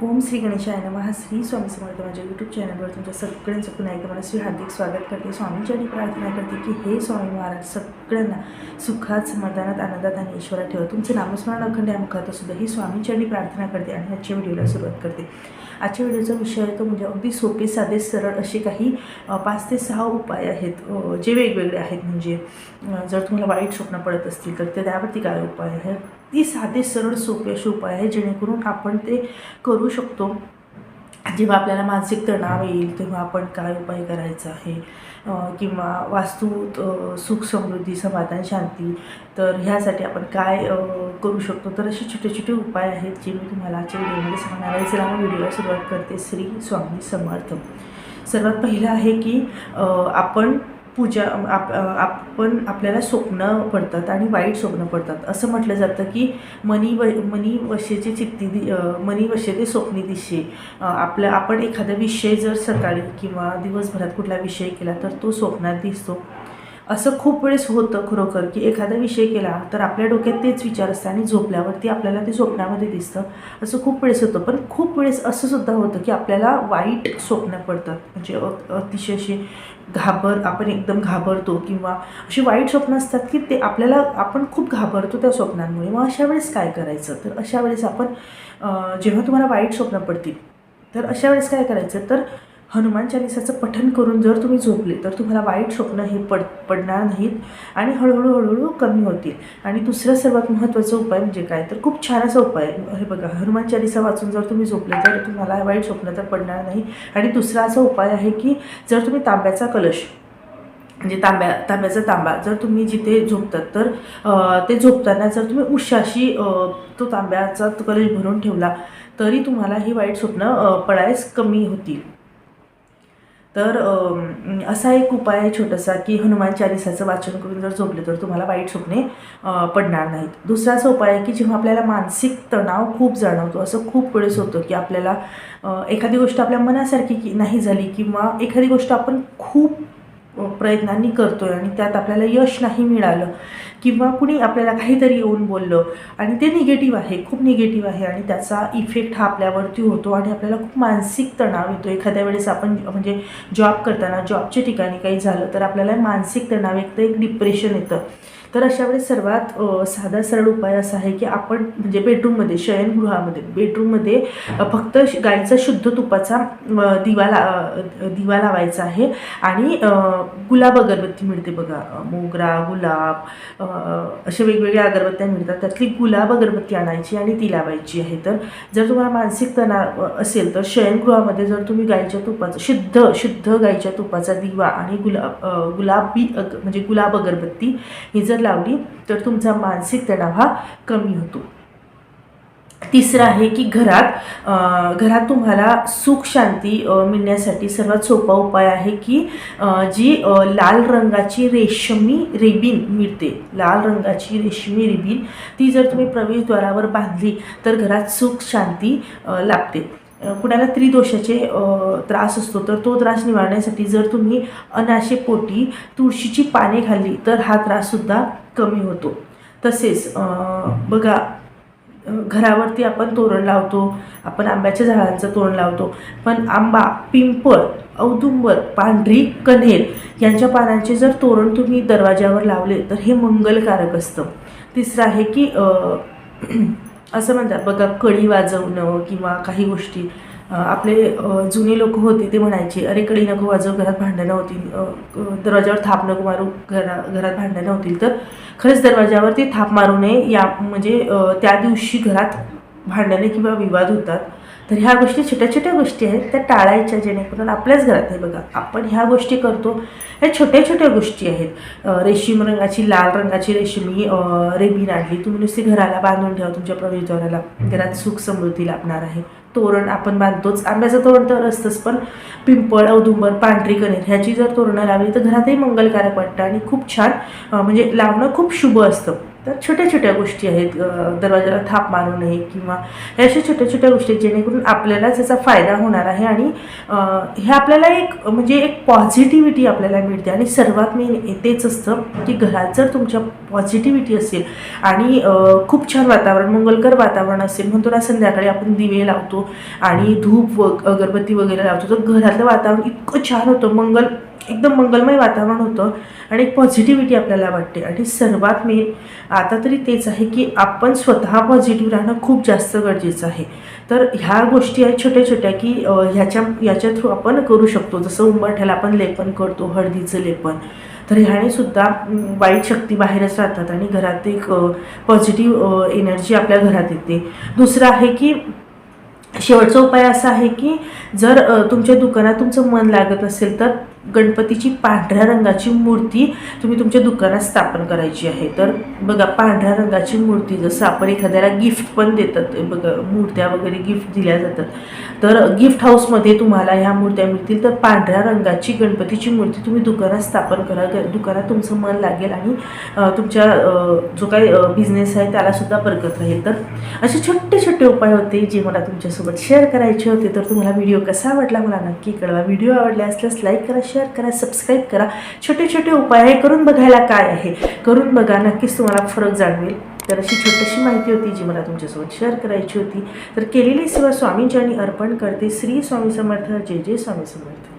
ओम श्री गणेशाय नमः श्री स्वामी समर्थ माझ्या यूट्यूब चॅनलवर तुमच्या सगळ्यांचं पुन्हा एकदा श्री हार्दिक स्वागत करते. स्वामींच्यानी प्रार्थना करते की हे स्वामी महाराज सगळ्यांना सुखात समाधानात आनंदात आणि ईश्वरात ठेवा. तुमचं नामस्मरण अखंड या मुखात सुद्धा ही स्वामींच्यानी प्रार्थना करते आणि आजच्या व्हिडिओला सुरुवात करते. आजच्या व्हिडिओचा विषय आहे तो म्हणजे अगदी सोपे साधे सरळ असे काही पाच ते सहा उपाय आहेत जे वेगवेगळे आहेत. म्हणजे जर तुम्हाला वाईट स्वप्न पडत असतील तर ते त्यावरती काय उपाय आहे ती साधे सरळ सोपे असे उपाय आहे जेणेकरून आपण ते करू शकतो. जेव्हा आपल्याला मानसिक तणाव येईल तेव्हा आपण काय उपाय करायचा आहे? किंवा वास्तूत सुख समृद्धी समाधान शांती तर ह्यासाठी आपण काय करू शकतो? तर असे छोटे छोटे उपाय आहेत जे मी तुम्हाला आजच्या व्हिडिओमध्ये सांगणार आहे. चला मी व्हिडिओला सुरुवात करते. श्री स्वामी समर्थ. सर्वात पहिलं आहे की आपण पूजा आप आपण आपल्याला स्वप्न पडतात आणि वाईट स्वप्न पडतात. असं म्हटलं जातं की मनी व मनी वशेचे चित्ती दि मनी वशे ते स्वप्नी दिशे. आपलं आपण एखादा विषय जर सकाळी किंवा दिवसभरात कुठला विषय केला तर तो स्वप्नात दिसतो. असं खूप वेळेस होतं खरोखर की एखादा विषय केला तर आपल्या डोक्यात तेच विचार असतं आणि झोपल्यावरती आपल्याला ते स्वप्नामध्ये दिसतं. असं खूप वेळेस होतं. पण खूप वेळेस असं सुद्धा होतं की आपल्याला वाईट स्वप्न पडतात. म्हणजे अतिशय असे घाबर आपण एकदम घाबरतो किंवा अशी वाईट स्वप्न असतात की ते आपल्याला आपण खूप घाबरतो त्या स्वप्नांमुळे. मग अशा वेळेस काय करायचं? तर अशा वेळेस आपण जेव्हा तुम्हाला वाईट स्वप्न पडतील तर अशा वेळेस काय करायचं? तर हनुमान चालिसाचं पठन करून जर तुम्ही झोपले तर तुम्हाला वाईट स्वप्न हे पड पडणार नाहीत आणि हळूहळू हळूहळू कमी होतील. आणि दुसरा सर्वात महत्त्वाचा उपाय म्हणजे काय? तर खूप छान असा उपाय आहे. हे बघा हनुमान चालिसा वाचून जर तुम्ही झोपले तर तुम्हाला वाईट स्वप्न तर पडणार नाही. आणि दुसरा असा उपाय आहे की जर तुम्ही तांब्याचा कलश म्हणजे तांब्या तांब्याचा तांबा जर तुम्ही जिथे झोपतात तर ते झोपताना जर तुम्ही उशाशी तो तांब्याचा तो कलश भरून ठेवला तरी तुम्हाला ही वाईट स्वप्न पडायस कमी होतील. तर असा एक उपाय आहे छोटासा की हनुमान चालिसाचं वाचन करून जर झोपले तर तुम्हाला वाईट स्वप्ने पडणार नाहीत. दुसरा असा उपाय आहे की जेव्हा आपल्याला मानसिक तणाव खूप जाणवतो असं खूप वेळेस होतं की आपल्याला एखादी गोष्ट आपल्या मनासारखी की नाही झाली किंवा एखादी गोष्ट आपण खूप प्रयत्नांनी करतो आहे आणि त्यात आपल्याला यश नाही मिळालं किंवा कुणी आपल्याला काहीतरी येऊन बोललं आणि ते निगेटिव्ह आहे खूप निगेटिव्ह आहे आणि त्याचा इफेक्ट हा आपल्यावरती होतो आणि आपल्याला खूप मानसिक तणाव येतो. एखाद्या वेळेस आपण म्हणजे जॉब करताना जॉबच्या ठिकाणी काही झालं तर आपल्याला मानसिक तणाव एक तर एक डिप्रेशन येतं. तर अशा वेळेस सर्वात साधा सरळ उपाय असा आहे की आपण म्हणजे बेडरूममध्ये शयनगृहामध्ये बेडरूममध्ये फक्त श- गाईचा शुद्ध तुपाचा दिवा ला दिवा लावायचा आहे. आणि गुलाब अगरबत्ती मिळते बघा मोगरा गुलाब अशा वेगवेगळ्या अगरबत्त्या मिळतात. त्यातली गुलाब अगरबत्ती आणायची आणि ती लावायची आहे. तर जर तुम्हाला मानसिक तणाव असेल तर शयनगृहामध्ये जर तुम्ही गाईच्या तुपाचा शुद्ध शुद्ध गाईच्या तुपाचा दिवा आणि गुलाब गुलाबी अग म्हणजे गुलाब अगरबत्ती ही जर लावली तर तुमचा मानसिक तणाव हा कमी होतो. तिसरं आहे की घरात घरात तुम्हाला सुख शांती मिळण्यासाठी सर्वात सोपा उपाय आहे की जी लाल रंगाची रेशमी रिबीन मिळते. लाल रंगाची रेशमी रिबीन ती जर तुम्ही प्रवेशद्वारावर बांधली तर घरात सुख शांती लाभते. कुणाला त्रिदोषाचे त्रास असतो तर तो त्रास निवारण्यासाठी जर तुम्ही अनाशे पोटी तुळशीची पाने खाल्ली तर हा त्राससुद्धा कमी होतो. तसेच बघा घरावरती आपण तोरण लावतो आपण आंब्याच्या झाडांचं तोरण लावतो पण आंबा पिंपळ औदुंबर पांढरी कन्हेर यांच्या पानांचे जर तोरण तुम्ही दरवाज्यावर लावले तर हे मंगलकारक असतं. तिसरं आहे की असं म्हणतात बघा कळी वाजवणं किंवा काही गोष्टी. आपले जुने लोक होते ते म्हणायचे अरे कळी नको वाजव घरात भांडणं होतील दरवाजावर थाप नको मारू घरा घरात भांडणं होतील तर खरंच दरवाजावरती थाप मारू नये या म्हणजे त्या दिवशी घरात भांडणे किंवा विवाद होतात. तर ह्या गोष्टी छोट्या छोट्या गोष्टी आहेत त्या टाळायच्या जेणेकरून आपल्याच घरात आहे बघा आपण ह्या गोष्टी करतो ह्या छोट्या छोट्या गोष्टी आहेत. रेशीम रंगाची लाल रंगाची रेशमी रेबीन आणली तुम्ही नुसती घराला बांधून ठेवा तुमच्या प्रवेशद्वाराला घरात सुख समृद्धी लाभणार आहे. तोरण आपण बांधतोच. आंब्याचं तोरण तर असतंच पण पिंपळ औदुंबर पांढरी कणेर ह्याची जर तोरणं लावली तर घरातही मंगलकारक वाटतं आणि खूप छान म्हणजे लावणं खूप शुभ असतं. तर छोट्या छोट्या गोष्टी आहेत दरवाजाला थाप मारू नये किंवा ह्या अशा छोट्या छोट्या गोष्टी आहेत जेणेकरून आपल्यालाच याचा फायदा होणार आहे आणि हे आपल्याला एक म्हणजे एक पॉझिटिव्हिटी आपल्याला मिळते आणि सर्वात मेन तेच असतं की घरात जर तुमच्या पॉझिटिव्हिटी असेल आणि खूप छान वातावरण मंगलकर वातावरण असेल म्हणतो ना संध्याकाळी आपण दिवे लावतो आणि धूप व अगरबत्ती वगैरे लावतो तर घरातलं वातावरण इतकं छान होतं मंगल एकदम मंगलमय वातावरण होतं आणि एक पॉझिटिव्हिटी आपल्याला वाटते. आणि सर्वात मेन आता तरी तेच आहे की आपण स्वतः पॉझिटिव्ह राहणं खूप जास्त गरजेचं आहे. तर ह्या गोष्टी आहेत छोट्या छोट्या की ह्याच्या याच्या थ्रू आपण करू शकतो. जसं उंबरठ्याला आपण लेपन करतो हळदीचं लेपन. तर ह्याने सुद्धा वाईट शक्ती बाहेरच राहतात आणि घरात एक पॉझिटिव्ह एनर्जी आपल्या घरात येते. दुसरं आहे की शेवटचा उपाय असा आहे की जर तुमच्या दुकानात तुमचं मन लागत असेल तर गणपतीची पांढऱ्या रंगाची मूर्ती तुम्ही तुमच्या दुकानात स्थापन करायची आहे. तर बघा पांढऱ्या रंगाची मूर्ती जसं आपण एखाद्याला गिफ्ट पण देतात बघा मूर्त्या वगैरे गिफ्ट दिल्या जातात. तर गिफ्ट हाऊसमध्ये तुम्हाला ह्या मूर्त्या मिळतील. तर पांढऱ्या रंगाची गणपतीची मूर्ती तुम्ही दुकानात स्थापन करा ग- दुकानात तुमचं मन लागेल आणि तुमच्या जो काही बिझनेस आहे त्यालासुद्धा बरकत राहील. तर असे छोटे छोटे उपाय होते जे मला तुमच्यासोबत शेअर करायचे होते. तर तुम्हाला व्हिडिओ कसा आवडला मला नक्की कळवा. व्हिडिओ आवडला असल्यास लाईक करा शेअर करा सबस्क्राईब करा. छोटे छोटे उपाय हे करून बघायला काय आहे? करून बघा नक्कीच तुम्हाला फरक जाणवेल. तर अशी छोटीशी माहिती होती जी मला तुमच्यासोबत शेअर करायची होती. तर केलेली सेवा स्वामींच्या आणि अर्पण करते श्री स्वामी समर्थ जय जय स्वामी समर्थ.